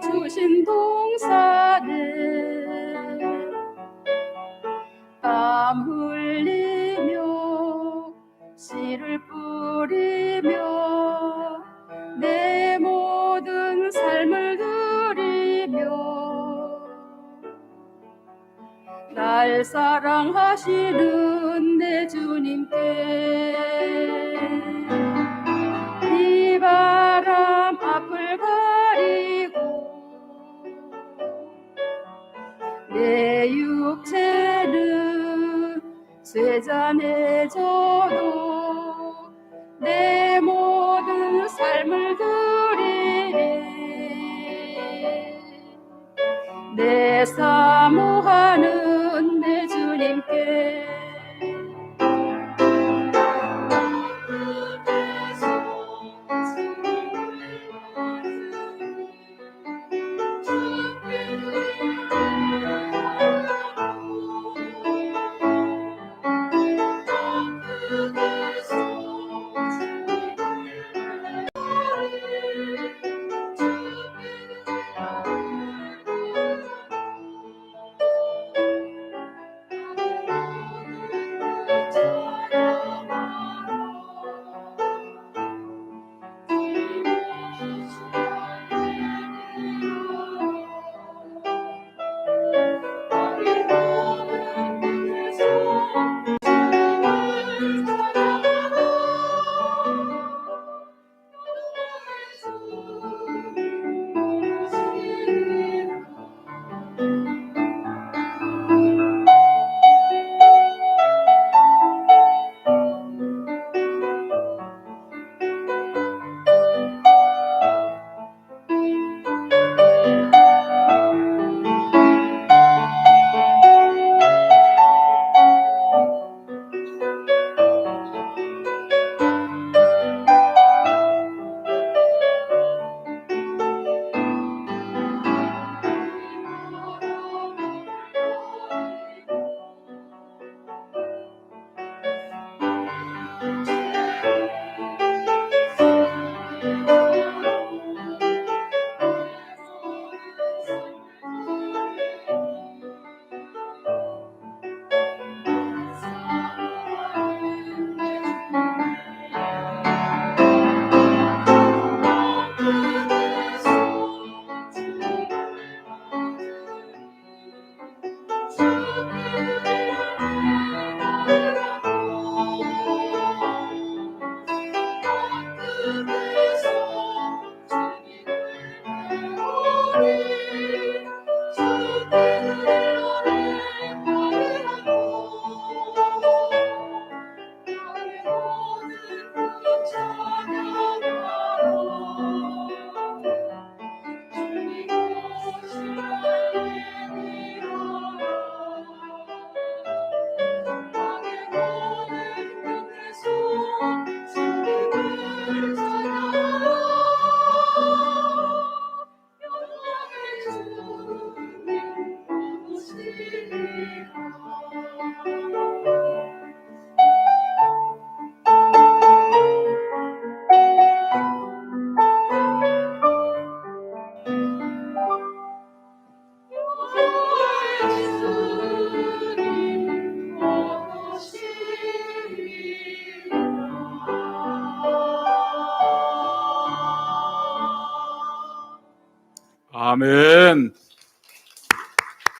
주신 동산에 땀 흘리며 씨를 뿌리며 내 모든 삶을 드리며 날 사랑하시는 내 육체는 쇠잔해져도 내 모든 삶을 드리리. 내 사모하는 내 주님께 Amen.